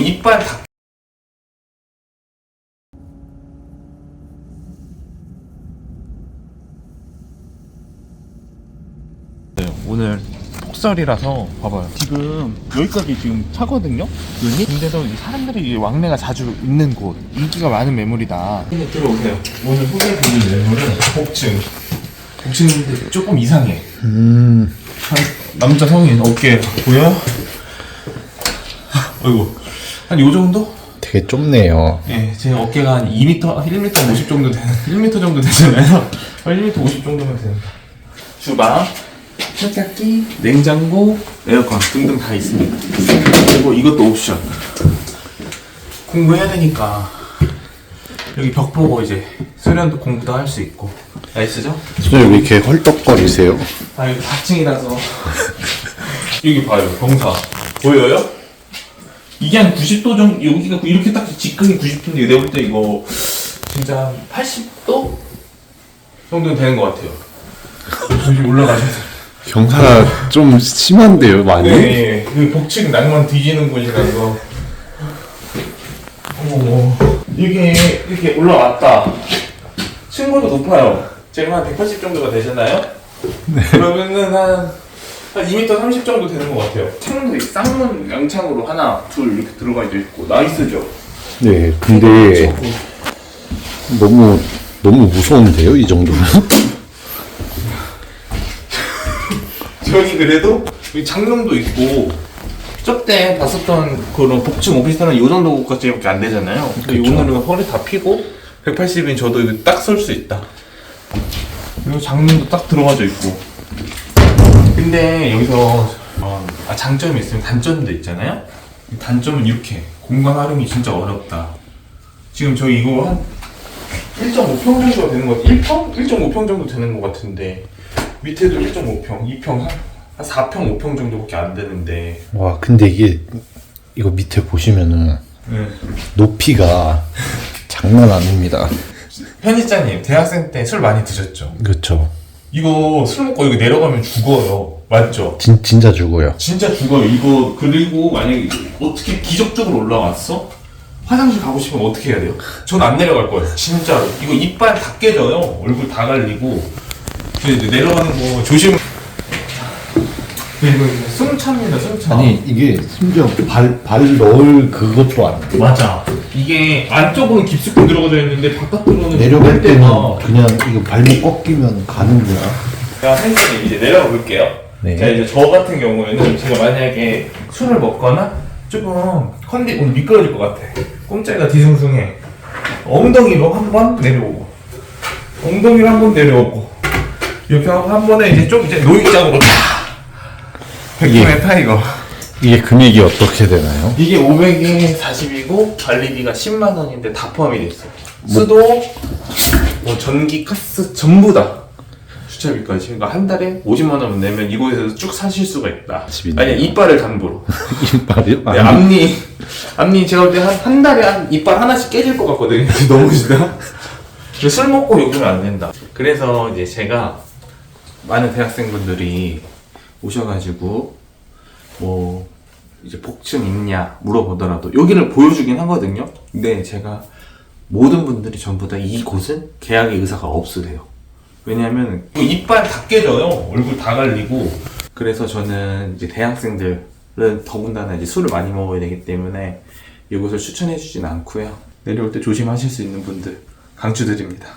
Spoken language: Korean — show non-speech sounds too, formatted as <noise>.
이빨 다 네, 오늘 폭설이라서 봐봐요. 지금 여기까지 지금 차거든요. 눈이. 근데도 이 사람들이 이 왕래가 자주 있는 곳, 인기가 많은 매물이다. 들어오세요. 오늘 소개해드릴 매물은 복층. 복층인데 조금 이상해. 음, 한 남자 성인 어깨 보여? 아이고 한 요 정도? 되게 좁네요. 예, 제 어깨가 한 2m, 1m 50 정도 되는, 1m <laughs> 정도 되잖아요. <laughs> 한 1m 50 정도면 됩니다. 주방, 세탁기, 냉장고, 에어컨 등등 다 있습니다. 그리고 이것도 옵션. 공부해야 되니까 여기 벽 보고 이제 수련도 공부도 할 수 있고 나이스죠? 선생님 왜 이렇게 헐떡거리세요? 아 여기 4층이라서 여기 봐요 경사 보여요? 이게 한 90도 정도 여기가 이렇게 딱 직근이 90도인데 내가 볼 때 이거 진짜 한 80도 정도 되는 것 같아요. 조심 올라가셔서 경사가 좀 심한데요, 많이? 네, 그 복층 낭만 뒤지는 곳이라서 어머 이게 이렇게 올라왔다. 층고도 높아요. 제가 한180 정도가 되잖아요? 그러면은 한, 한 2m 30 정도 되는 것 같아요 창도 이 쌍문 양창으로 하나 둘 이렇게 들어가 있고 나이스죠 네, 근데 너무, 너무 무서운데요, 이 정도면? <laughs> 저기 그래도 여기 장롱도 있고 저때 봤었던 그런 복층 오피스텔은 이 정도까지밖에 안 되잖아요. 근데 그쵸. 오늘은 허리 다 피고 180인 저도 이거 딱설 수 있다. 그리고 장롱도 딱 들어가져 있고. 근데 여기서 어, 아, 장점이 있으면 단점도 있잖아요. 이 단점은 이렇게 공간 활용이 진짜 어렵다. 지금 저희 이거 한 1.5평 정도가 되는 것 같아요. 1평? 1.5평 정도 되는 것 같은데 밑에도 1.5평, 2평, 한, 한 4평, 5평 정도밖에 안 되는데 와, 근데 이게, 이거 밑에 보시면은 네. 높이가 장난 아닙니다. <laughs> 편의자님 대학생 때 술 많이 드셨죠? 그쵸. 이거 술 먹고 여기 내려가면 죽어요 맞죠? 진, 진짜 죽어요. 진짜 죽어요 이거 그리고 만약에 어떻게 기적적으로 올라왔어? 화장실 가고 싶으면 어떻게 해야 돼요? 전 안 내려갈 거예요 진짜로 이거 이빨 다 깨져요 얼굴 다 갈리고 그래서 이제 내려가는 거 조심 그리고 이제 숨참입니다, 숨참. 아니 이게 심지어 발, 발 넣을 그것도 안 돼. 맞아. 이게 안쪽은 깊숙이 들어가져 있는데 바깥으로는 내려갈 때는 그냥 이거 발목 꺾이면 가는 거야. 자, 선생님 이제 내려가 볼게요. 네. 자, 이제 저 같은 경우에는 제가 만약에 술을 먹거나 조금 컨디 오늘 미끄러질 것 같아. 꼼짝이가 뒤숭숭해. 엉덩이로 한 번 내려오고, 엉덩이로 한 번 내려오고, 이렇게 하고 한 번에 이제 좀 이제 노익장으로 100분의 이거. 이게 금액이 어떻게 되나요? 이게 500에 40이고 관리비가 10만 원인데 다 포함이 돼 있어요. 뭐 수도, 뭐 전기, 가스 전부 다 주차비까지. 그러니까 한 달에 50만 원 내면 이곳에서 쭉 사실 수가 있다. 아니 네. 이빨을 담보로. <laughs> 이빨이요? 네, 아니, 앞니 앞니 제가 볼 때 한 한 달에 한 이빨 하나씩 깨질 것 같거든요. <laughs> 너무 지나. 술 먹고 욕하면 안 된다. 그래서 이제 제가 많은 대학생분들이 오셔가지고 뭐 이제 복층 있냐 물어보더라도 여기를 보여주긴 하거든요. 근데 제가 모든 분들이 전부 다 이곳은 계약의 의사가 없으세요. 왜냐하면 그 이빨 다 깨져요. 얼굴 다 갈리고. 그래서 저는 이제 대학생들은 더군다나 이제 술을 많이 먹어야 되기 때문에 이곳을 추천해주진 않고요. 내려올 때 조심하실 수 있는 분들 강추드립니다.